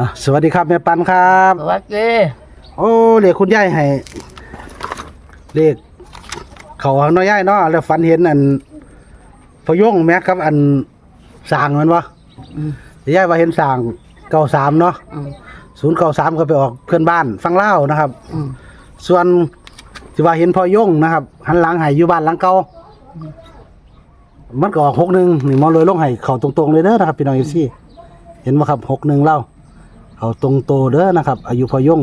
อะสวัสดีครับแม่ปันครับ สวัสดีโอ้เลขคุณยายให้เลขเขาข้างน้อยยายเนาะแล้วฝันเห็นอันพยงแม็กครับ อันสร้างมันวะอืมยายว่าเห็นสร้างเก้าสามเนาะอืมศูนย์เก้าสามก็ไปออกเพื่อนบ้านฟังเล่าวนะครับอืมส่วนที่ว่าเห็นพอยงนะครับหันหลังให้อยู่บ้านหลังเก่ามันก็ออกหกหนึ่งนี่หมอเลยลงให้เขาตรงๆเลยเด้อนะครับพี่น้องเอซี่เห็นไหมครับหกหนึ่งเล่า เขาตรงโตเด้อนะครับ อายุพอยง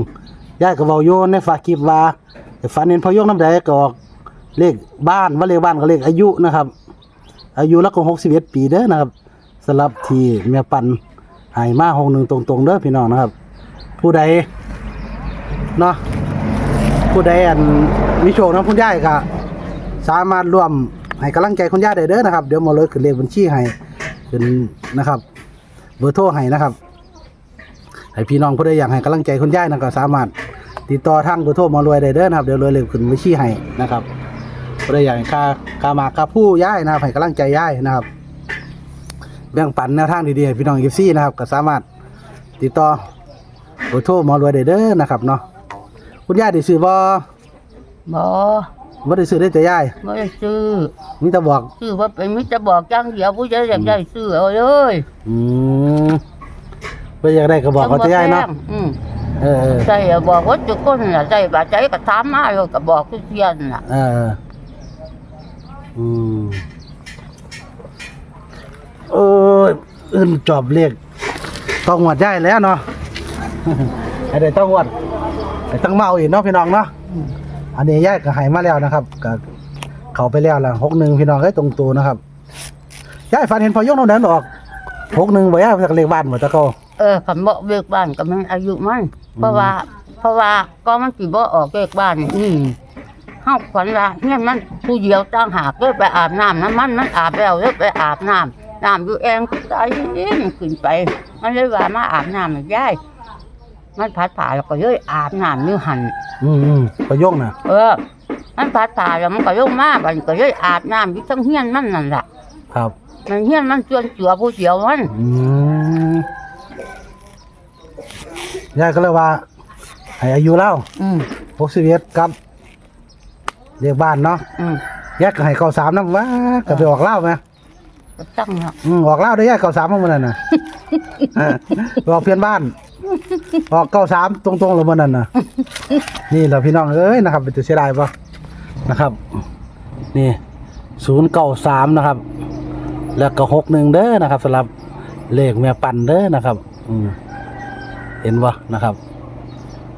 ยายก็เวาโยนในฝากคลิปว่าฝันเห็นพอยงน้ำแดงก็ออกเลขบ้านว่าเลขบ้านก็เลขอายุนะครับ อายุแล้วก็หกสิบเอ็ดปีเด้อนะครับสำหรับที่เมียปันหายมาหกหนึ่งตรงๆเด้อพี่น้องนะครับ ผู้ใดเนาะผู้ใดอันมีโชคนะคุณยายก็สามารถร่วมให้กำลังใจคุณยาได้เด้อนะครับ เดี๋ยวมาเลยขึ้นเลขบัญชีให้ขึ้นนะครับ เบอร์โทรให้นะครับ ให้พี่น้องผู้ใดอยากให้กำลังใจคุณยายนะก็สามารถ ติดต่อทางเบอร์โทรหมารวยได้เด้อนะครับเดี๋ยวรวยเลยขึ้นบัญชีให้นะครับผู้ใดอยากให้ค่าค่าหมากค่าผู้ยายนะครับให้กำลังใจยายนะครับแบ่งปันแนวทางดีๆให้พี่น้องยิซี่นะครับก็สามารถติดต่อเบอร์โทรหมารวยได้เด้อนะครับเนาะคุณยายได้ซื้อบ่บ่บ่ได้ซื้อได้แต่ยายไม่ได้ซื้อมีแต่บอกซื้อว่าเป็นมิตรบอกจังเดียวผู้ใดอยากได้ซื้อเอาเลยอืม เพิ่นอยากได้ก็บอกเขาแต่ยายเนาะจังบ่แพงอืมเออเออใจอะบอกว่าทุกคนน่ะใจบาดใจก็ถามมาอยู่ก็บอกทุกเทียนน่ะเออเอออืมเอออื่นจอบเลขต้องหวดยายแล้วเนาะ ไอ้ได้ต้องหวดไอ้ต้องเมาอีกเนาะพี่น้องเนาะอืมอันนี้ยายก็ให้มาแล้วนะครับก็เข้าไปแล้วล่ะ61พี่น้องเอ้ยตรงตัวนะครับยายฝันเห็นพอยกน้องเดินออก61บ่ยายจากเลขบ้านบ่ตะเกา เออคำบอกเบิกบ้านก็มันอายุมันเพราะว่า เพราะว่าก็มันสิบ่ออกเบิกบ้านนี่เฮาขวัญว่าเฮียนมันผู้เดียวต่างหากเลยไปอาบน้ำน้ำมันมันอาบแล้วเลยไปอาบน้ำน้ำอยู่แองตายเองขึ้นไป มันเลยว่ามาอาบน้ำให้ยายมันพัดผ่าแล้วก็เลยอาบน้ำอยู่หันอืมอืมพอยกน่ะ เออ มันพัดผ่าแล้วมันก็ลงมาบัดนก็เลยอาบน้ำอยู่ทั้งเฮียนมันนั่นแหละครับ มันเฮียนมันจวนเจือผู้เดียวมัน อืม ยายก็เลยว่าให้อายุเล่าอืมหกสิบเอ็ดกับเรียกบ้านเนาะอืมยายก็ให้เก้าสามนะว่าก็ไปออกเล่าไหมก็ตั้งเนาะอืมออกเล่าได้ยายเก้าสามเมื่อนั้นน่ะ เออไปออกเพี้ยนบ้านออกเก้าสามตรงๆเลยเมื่อนั้นน่ะ นี่แหละพี่น้องเอ้ยนะครับ เป็นตัวเสียดายปะนะครับ นี่ศูนย์เก้าสามนะครับ แล้วก็หกหนึ่งเด้อนะครับสำหรับเลขแม่ปันเด้อนะครับ อืม เห็นวะนะครับ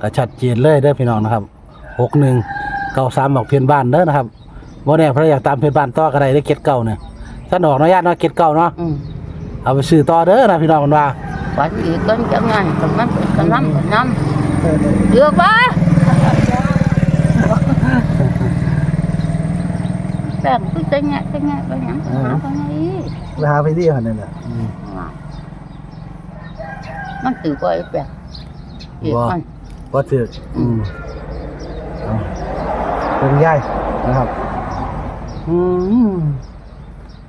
ก็ชัดเจนเลยเด้อพี่น้องนะครับหกหนึ่งเก้าสามบอกเพียนบ้านเด้อนะครับว่าเนี่ยพระอยากตามเพียนบ้านต่อก็ได้ได้เก็ดเก่าเนี่ยท่านออกเนาะญาติเนาะเก็ดเก่าเนาะอืมเอาไปซื้อต่อเด้อนะพี่น้องมันว่าฝันอีกก็จะงานกับมันกับน้ำกับน้ำเดือกปะแป้งคือจะแงะจะแงะไปหยังหาไปไหนไปหาไปที่หันนั่นแหละอื มมันถือว่าไอ้แป้งอีกมันก็ถืออืมเอาเป็นย่ายนะครับ อืม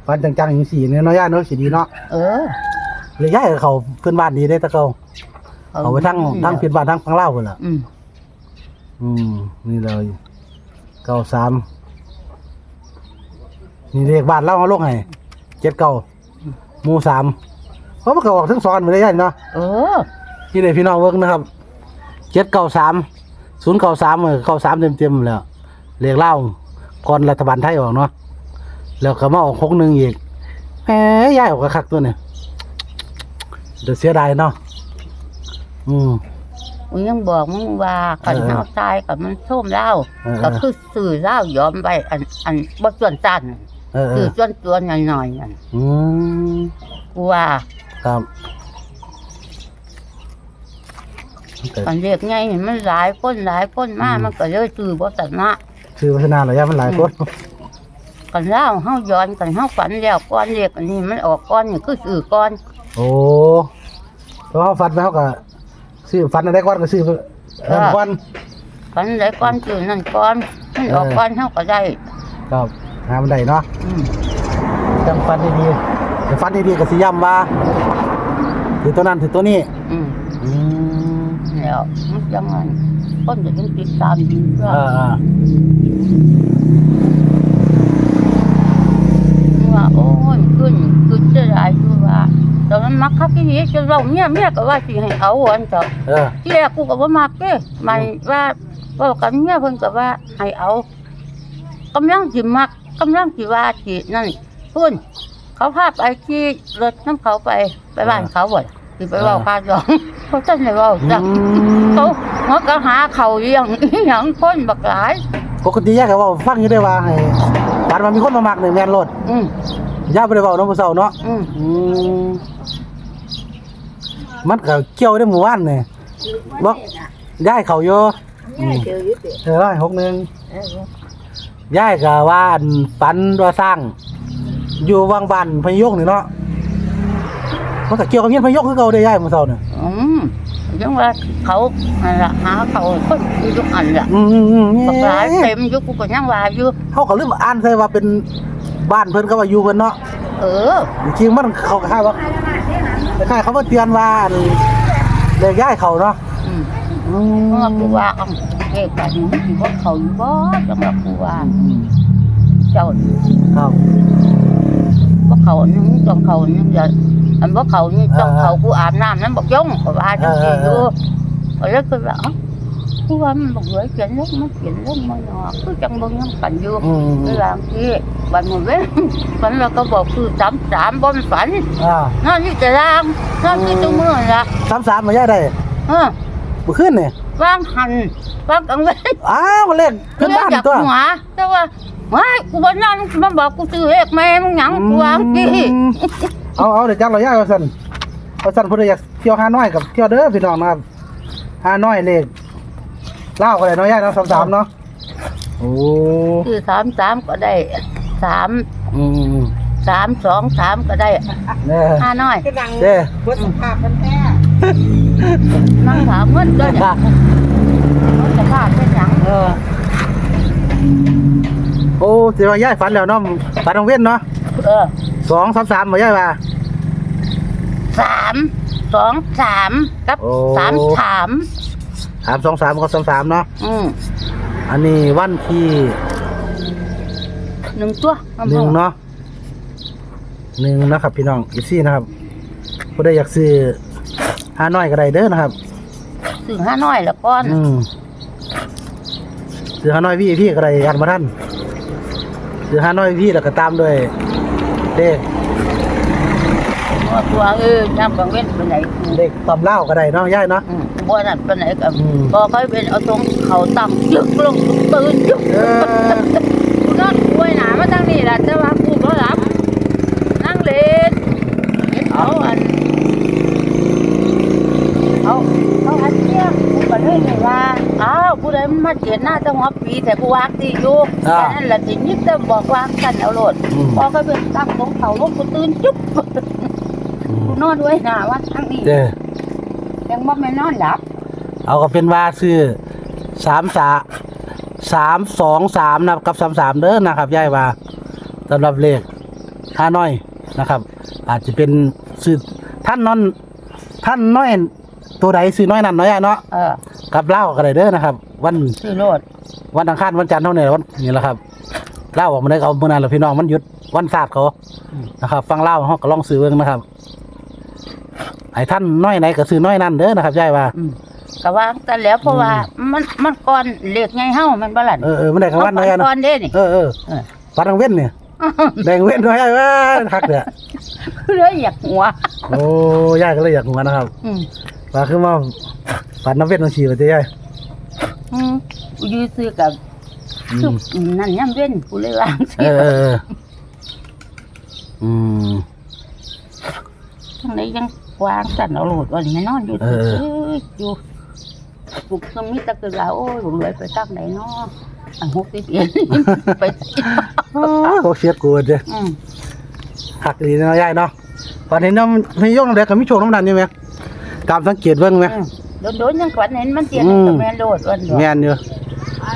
ฟันจังๆอย่างสีเนี่ยเนาะย่าเนาะสีดีเนาะเออเลยย่ายกับเขาเพื่อนบ้านดีได้ตะเขาเอาไปทั้งทั้งเพื่อนบ้านทั้งฟังเล่าวเลยล่ะอืมอืมนี่เลยเก้าสามนี่เลขบ้านเล่ามาลงให้เจ็ดเก้าหมู่สาม เพราะมันก็ออกทั้งซ้อนไปเลยย่ายเนาะเออนี่เลยพี่น้องเวิร์กนะครับเจ็ดเก้าสามศูนย์เก้าสามเออเก้าสามเต็มเต็มๆแล้วเลขเล่าก่อนรัฐบาลไทยออกเนาะแล้วก็มาออกหกหนึ่งอีกแหมย่ายออกกระคักตัวเนี่ยเดี๋ยวเสียดายเนาะอืมมึงยังบอกมึงว่าขันเออเฮาตายกับมันส้มเหล้าเออก็คือสื่อเหล้ายอมไปอันอันบ่ส่วนตันเออเอสื่ออส่วนตัวหน่อยๆนั่นอืมกูว่า ครับกันเรียกไงนี่มันหลายคนหลายคนมาอืมมันก็เลยสื่อบ่ตันะชื่อพัฒนาหรอย่ามันหลายคนกันเหล้าเฮาย้อนกันเฮาฝันแล้วก้อนเรียกอันนี้มันออกก้อนนี่คือสื่อก้อน โอ้เพราะเขาฟันไปเขาก็ซื้อฟันอะไรก้อนก็ซื้อเงินก้อนฝันได้ก้อนสื่อนั่นก้อนมันออกเออก้อนเฮาก็ได้ ครับหามันได้เนาะอืมจังฟันดีๆแต่ ฟันดีๆกับสีย่ำว่าถือตัวนั้นถือตัวนี้อืมอืมแล้วมันยังไงคนจะยังติดตามอยู่เออเออว่าโอ้ยขึ้นขึ้นจะได้คือว่าตอนนั้นมักคักที่นี้จนเราเมียเมียก็ว่าสิให้เอาอันเจ้าเออที่แรกกูก็บ่มักเด้ไม่ว่าว่ากับเมียเพิ่นก็ว่าให้เอากำลังสิมักกำลังสิว่าสินั่นพุ่น เขาพาไปที่รถน้ำเขาไปไปบ้านเขาบ่ล่ะสิไปเว้าคาดองเขาจังได้เว้าจังเขาเขาก็หาเขาเลี้ยงอีหยังคนบักหลาย ปกติยายก็เว้าฟังอยู่ได้ว่าให้ปันว่ามีคนมามักนี่แม่นโลดอืมย่าบ่ได้เว้าเนาะผู้เฒ่าเนาะอืมอืมมันก็เกี่ยวได้หมู่บ้านนี่บ่ย้ายเขาอยู่อืมเออร้อยหกหนึ่งย้ายก็ว่าอันฝันว่าสร้าง อยู่วังบ้านพะยงนี่เนาะมันก็เกี่ยวกับเงี้ยพะยงคือเก่าได้ย้ายมื้อเช้านี่อืมยังว่าเขานั่นล่ะหาเขาคนอยู่ทุกอันล่ะอืมอืมอืมบักหลายเต็มอยู่กูก็ยังว่าอยู่เขาก็ลืมอ่านใส่ว่าเป็นบ้านเพิ่นก็ว่าอยู่เพิ่นเนาะเออจริงๆมันเขาคล้ายว่าคล้ายๆเขาว่าเตือนว่าอันเลขย้ายเขาเนาะอืมอืมเพราะว่ากูว่าเอาเด็กแบบนี้มันสิบ่เขาอยู่บ่จังว่ากูว่าอืมเจ้าครับ บ่เขานึงต้องเขานึงอย่าอันบ่เขานี่ต้องเขากูอาบน้ำนั้นบอกย่องก็ว่าจังซี่อยู่ก็เลยคือว่าเอ้ากูว่ามันบอกเลยเขียนลงมันเขียนลงมาเนาะคือจังเบิ่งนำกันอยู่อืมเวลาที่วันหมดเว้ยฝันเราก็บอกคือสามสามบนฝันอ่านอนที่จะร่างนอนที่ตัวมือละสามสามมาย้ายได้เออบ่ขึ้นนี่วางหันวางกังเว้นอ้าวเลขขึ้นบ้านจากตัวหัวแต่ว่า ว้ายกูวันนั้นมันบอกกูซื้อเลขแม่มึงหยังกูวางที่อืมเอาเอาเดี๋ยวจักเราย้ายว่าซั่นว่าซั่นเพิ่นอยากเที่ยวหาน้อยกับเที่ยวเด้อพี่น้องนะครับหาน้อยเลขเล่าวก็ได้เนาะย้ายเนาะ33เนาะโอ้คือสามสามก็ได้สามอืมสามสองสามก็ได้ๆเนี่ยห้าน้อยเด้นั่งถามเงินด้วยเนี่ยเขาจะพลาดเป็นหยังเออ โอ้สิว่าย้ายฝันแล้วเนาะฝันของเว้นเนาะเออสองสามสามมาย้ายว่า สามสองสามกับโอ้ สามสามสามสองสามกับสามสามเนาะอืมอันนี้วันที่หนึ่งตัวหนึ่งเนาะหนึ่งนะครับ พี่น้องอีซี่นะครับผู้ใดอยากซื้อห้าน้อยก็ได้เด้อนะครับ ถึงห้าน้อยแล้วก้อนอืมซื้อห้าน้อยพี่พี่ก็ได้ยันมาท่าน ซื้อห้าน้อยพี่แล้วก็ตามด้วยเลขว่าตัวเออน้ำกังเว้นไปไหนกูเลขตำเล่าวก็ได้เนาะย่ายเนาะ อืมบ่นั่นไปไหนกับอืมพอเขาเป็นเอาตรงเขาตั้งยึกลงตื่นยึกเออ กูนอนป่วยหนามาตั้งนี่แหละแต่ว่ากูก็หลับนั่งเล่นเห็นเขาอันเขาเขาอันเที่ยงกูก็เลยเลยว่าอ้าวกูได้ มาเจียนหน้าจังหวะปีแต่กูวางตีอยู่อ่า แค่นั้นแหละทีนี้จะบอกวางกันเอาโลดอืมพอก็เป็นตั้งตรงเขาลงกูตื่นจุ๊บกูนอนด้วยหนาว่าทั้งนี้เด้อยังบ่แม่นนอนหลับเอาก็เป็นว่าซื้อสามสาสามสองสามนะครับกับสามสามเด้อนะครับย่ายว่าสำหรับเลขห้าน้อยนะครับ อาจจะเป็นซื้อท่านนอนท่านน้อยตัวใดซื้อน้อยนั่นน้อยอะเนาะ เออ กับเหล้าก็ได้เด้อนะครับ วันซื้อโลดวันอังคารวันจันทร์เท่านี้วันนี่แหละครับเหล้าออกมาได้เอาเมื่อนั้นแหละพี่น้องมันหยุดวันศาสตร์เขานะครับ ฟังเหล้าเขาก็ลองซื้อเบิ่งนะครับไอ้ท่านน้อยไหนก็ซื้อน้อยนั่นเด้อนะครับย่ายว่าอืมก็วางแต่แล้วเพราะว่ามันมันก่อนเล็กไงเฮามันบ่ล่ะเออเออมันได้กลางวันน้อยอะก่เนาะอนเด้นี่เออเออเออฟันทางเว้นเนี่ยแดงเว้นน้อยว่าคักเด้อเลยอยากหัวโอ้ย่ายก็เลยอยากหัวนะครับอืมว่าคือว่าฟันน้ำเว้นต้องฉีดว่าจะย่าย อืมกูยื้อซื้อกับอืคือมอืมนั่นย่ำเว้นกูเลยวางเอสิอเออเอออืม ทั้งไหนยังวางสั่นเอาโลดว่านี่นอนอยู่เออ เอ้ยอยู่กูก็มีแตะกึว่าโอ้ยผมเลยไปตั้งไหนเนาะอันหกสิบเอ็ดไปโอ้ยโคเชียดกูเด้ออืมหักดีเนาะยายเนาะตอนนี้น้ำไม่ยกน้ำแดงกับมิโชคน้ำดันนี่ไหมตามสังเกตเบิ่งไหมอืม โดนๆยังขวัญเห็นมันเตียนอืมกับแม่นโลดวันเดียวแม่นอยู่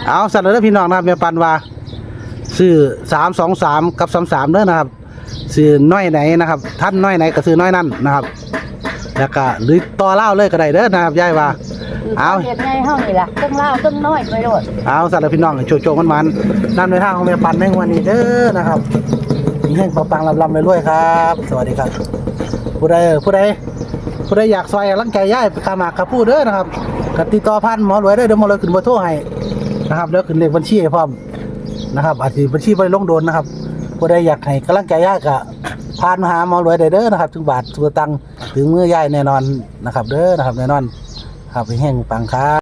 เอาสั่นเลยเด้อพี่น้องนะครับแม่ปันว่าซื้อสามสองสามกับสามสามเด้อนะครับซื้อน้อยไหนนะครับ ท่านน้อยไหนก็ซื้อน้อยนั่นนะครับ แล้วก็หรือต่อเล่าเลยก็ได้เด้อนะครับยายว่า เอาเฮ็ดไงเฮานี่ล่ะตึ้งเล่าตึ้งน้อยไปโลดเอาสำหรับพี่น้องโชว์โชว์มันมันๆนำในทางของแม่ปันในวันนี้เด้อนะครับมีแห่งปังๆลำๆรวยๆครับ สวัสดีครับ ผู้ใดผู้ใด ผู้ใดอยากซอยร่างกายย่ายไปขาหมากขาพูดเด้อนะครับกติดต่อพันหมอรวยเด้อเดี๋ยวหมอรวยขึ้นเบอร์โทรให้นะครับแล้วขึ้นเลขบัญชีให้พร้อมนะครับอาจจะบัญชีไปลงโดนนะครับผู้ใดอยากให้กำลังใจย่ายก็พานมาหาหมอรวยได้เด้อนะครับถึงบาทถึงตังถึงมือย่ายแน่นอนนะครับ เด้อนะครับแน่นอน ครับให้แห่งปังครับ